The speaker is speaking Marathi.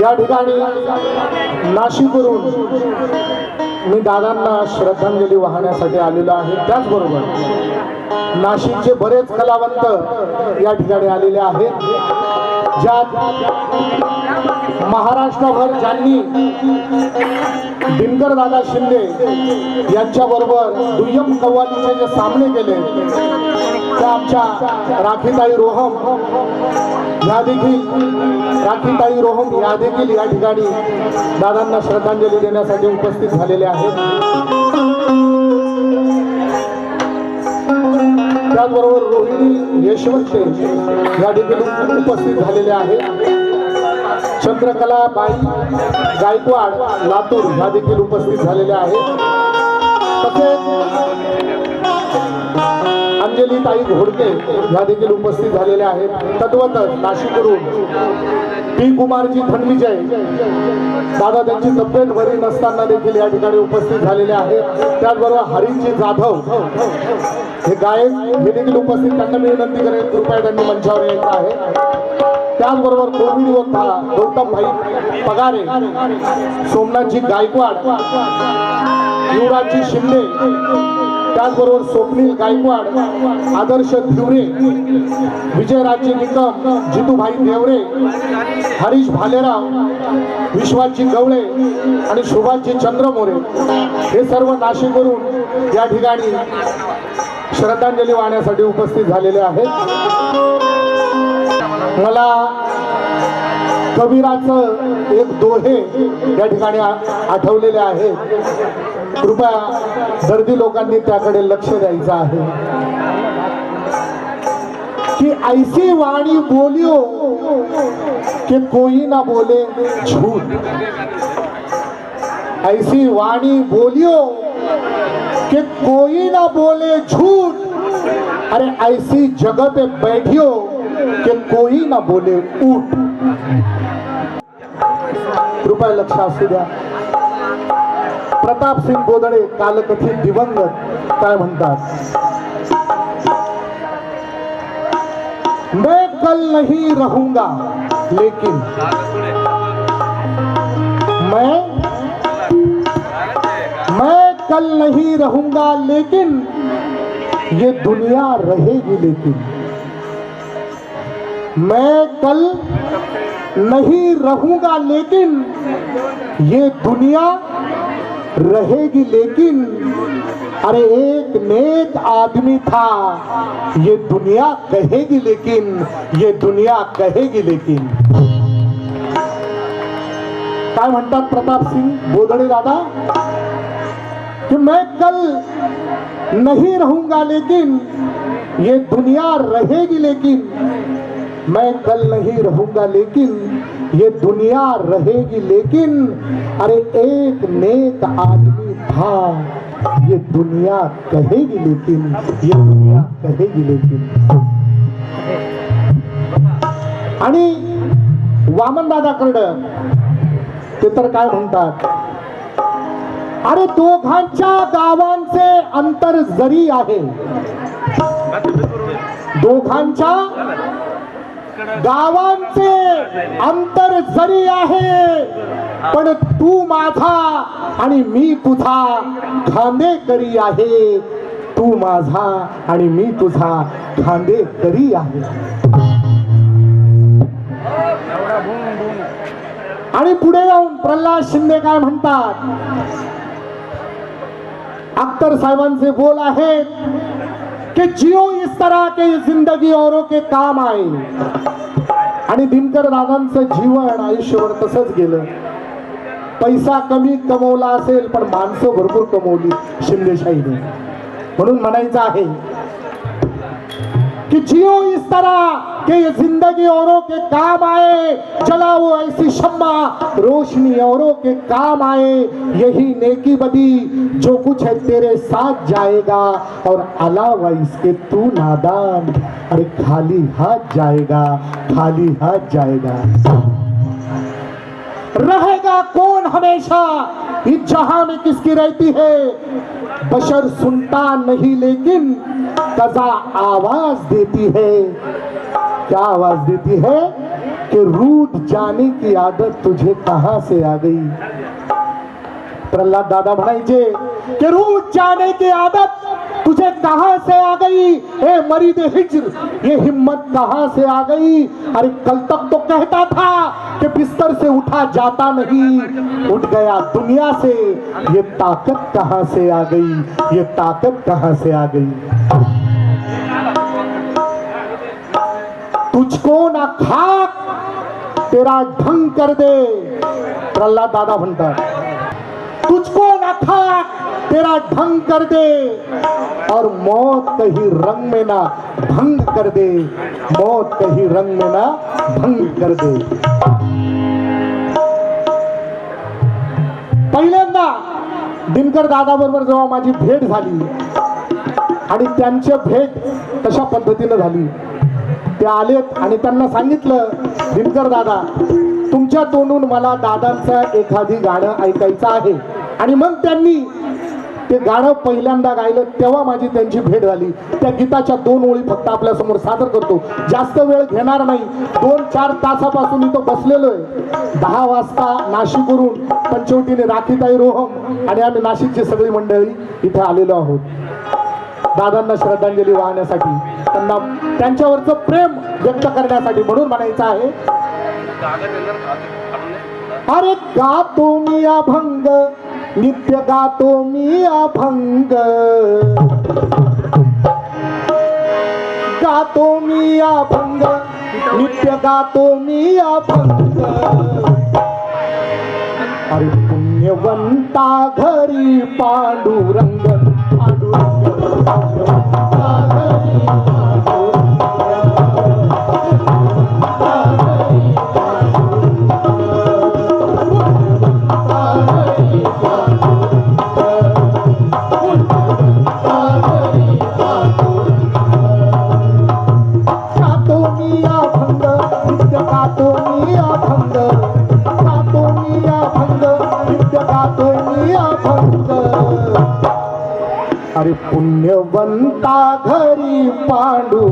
या ठिकाणी नाशिकवरून मी दादांना श्रद्धांजली वाहण्यासाठी आलेलो आहे. त्याचबरोबर नाशिकचे बरेच कलावंत या ठिकाणी आलेले आहेत. ज्यात महाराष्ट्रभर ज्यांनी दिनकर दादा शिंदे यांच्याबरोबर दुय्यम कव्वालीचे जे सामने केले त्या आमच्या राखीताई रोहम या देखील राखीताई रोहम या देखील या ठिकाणी दादांना श्रद्धांजली देण्यासाठी उपस्थित झालेले आहेत. त्याचबरोबर रोहिणी यशवंत या ठिकाणी उपस्थित झालेल्या आहेत. चंद्रकला बाई गायकवाड लातूर ह्या देखील उपस्थित झालेल्या आहेत. तसेच अंजली ताई घोडके ह्या देखील उपस्थित झालेल्या आहेत. तद्वतच नाशिकवरून पी कुमारजी थंडविजय दादा त्यांची तब्येत बरी नसताना देखील या ठिकाणी उपस्थित झालेले आहेत. त्याचबरोबर हरिजी जाधव. हे गायक हे देखील उपस्थित. त्यांना मी विनंती करेन कृपया त्यांनी मंचावर यायचं आहे. त्याचबरोबर कोविड योद्धा गौतम भाई पगारे सोमनाथजी गायकवाड युवराजजी शिंदे त्याचबरोबर स्वप्नील गायकवाड आदर्श धिवरे विजयराजजी निकम जितूभाई देवरे हरीश भालेराव विश्वासजी गवळे आणि सुभाषजी चंद्रमोरे हे सर्व नाशिकवरून या ठिकाणी श्रद्धांजली वाहण्यासाठी उपस्थित झालेले आहेत. मला कबीराचं एक दोहे या ठिकाणी आठवलेले आहे कृपया दर्दी लोकांनी त्याकडे लक्ष द्यायचं आहे. की ऐसी वाणी बोलियो कि कोई ना बोले झूठ. ऐसी वाणी बोलियो कि कोई ना बोले झूठ. अरे ऐसी जगह पे बैठियो कि कोई ना बोले उठ कृपया लक्ष असू द्या. प्रताप सिंग गोदडे कालकथित दिवंगत, काय म्हणतात? मैं कल नहीं रहूँगा, लेकिन मैं मैं कल नहीं रहूँगा, लेकिन ये दुनिया रहेगी, लेकिन मैं कल नहीं रहूँगा, लेकिन ये दुनिया रहेगी लेकिन, अरे एक नेक आदमी था, ये दुनिया कहेगी लेकिन, ये दुनिया कहेगी लेकिन। काय प्रताप सिंग बोधडे दादा? कि मैं कल नहीं रहूँगा लेकिन, ये दुनिया रहेगी लेकिन, मैं कल नहीं रहूँगा लेकिन ये दुनिया रहेगी लेकिन अरे एक नेक आदमी था। ये दुनिया कहेगी लेकिन ये दुनिया कहेगी लेकिन। आणि वामनदादाकडं ते तर काय म्हणतात? अरे दोघांच्या गावांचे अंतर जरी आहे दोघांच्या गावांचे अंतर जरी आहे पण तू माझा आणि मी तुझा खांदेकरी आहे. तू माझा आणि मी तुझा खांदेकरी आहे. आणि पुढे जाऊन प्रल्हाद शिंदे काय म्हणतात? अख्तर साहेबांचे बोल आहेत. कि जियो इस तरह के जिंदगी औरों के काम आए। आणि दिनकर दादांचं जीवन आयुष्यभर तसंच गेलं. पैसा कमी कमवला असेल पण माणसं भरपूर कमवली शिंदेशाहीने. म्हणून म्हणायचं आहे की जिओ इस तरह कि ये ज़िंदगी औरों के काम आए जलाओ ऐसी शम्मा, रोशनी औरों के काम आए। यही नेकी बदी जो कुछ है तेरे साथ जाएगा, और अलावा इसके तू नादान। अरे खाली हाथ जाएगा, खाली हाथ जाएगा। रहेगा कौन हमेशा? इस जहाँ में किसकी रहती है? बशर सुनता नहीं, लेकिन कजा आवाज़ देती है। क्या आवाज़ देती है कि रूठ जाने की आदत तुझे कहाँ से आ गई? प्रल्हाद दादा म्हणायचे कि रूठ जाने की आदत तुझे कहाँ से आ गई? ए मरीद हिज्र, ये हिम्मत कहाँ से आ गई? अरे कल तक तो कहता था कि बिस्तर से उठा जाता नहीं। उठ गया दुनिया से, ये ताकत कहाँ से आ गई? ये ताकत कहाँ से आ गई? तुझको खाक. तेरा ढंग कर दे. प्रल्हाद दादा म्हणतात. तुझको ना खाक. तेरा ढंग कर दे. और मौत कहीं रंग में ना भंग कर दे. मौत कहीं रंग में ना भंग कर दे. पहिल्यांदा दिनकर दादा बरोबर जेव्हा माझी भेट झाली आणि त्यांची भेट कशा पद्धतीनं झाली ते आलेत आणि त्यांना सांगितलं दिनकर दादा तुमच्या तोंडून मला दादांचं एखादी गाणं ऐकायचं आहे. आणि मग त्यांनी ते गाणं पहिल्यांदा गायलं तेव्हा माझी त्यांची भेट झाली. त्या गीताच्या दोन ओळी फक्त आपल्यासमोर सादर करतो. जास्त वेळ घेणार नाही. दोन चार तासापासून इथं बसलेलो आहे. दहा वाजता नाशिकवरून पंचवटीने राखीताई रोहम आणि आम्ही नाशिकची सगळी मंडळी इथे आलेलो आहोत. दादांना श्रद्धांजली वाहण्यासाठी त्यांना त्यांच्यावरचं प्रेम व्यक्त करण्यासाठी म्हणून म्हणायचं आहे. अरे गातो मी अभंग नित्य गातो मी अभंग. गातो मी अभंग नित्य गातो मी अभंग. अरे पुण्यवंता घरी पांडुरंग पांडुरंग. जातोय अभंग अरे पुण्यवंता घरी पांडू।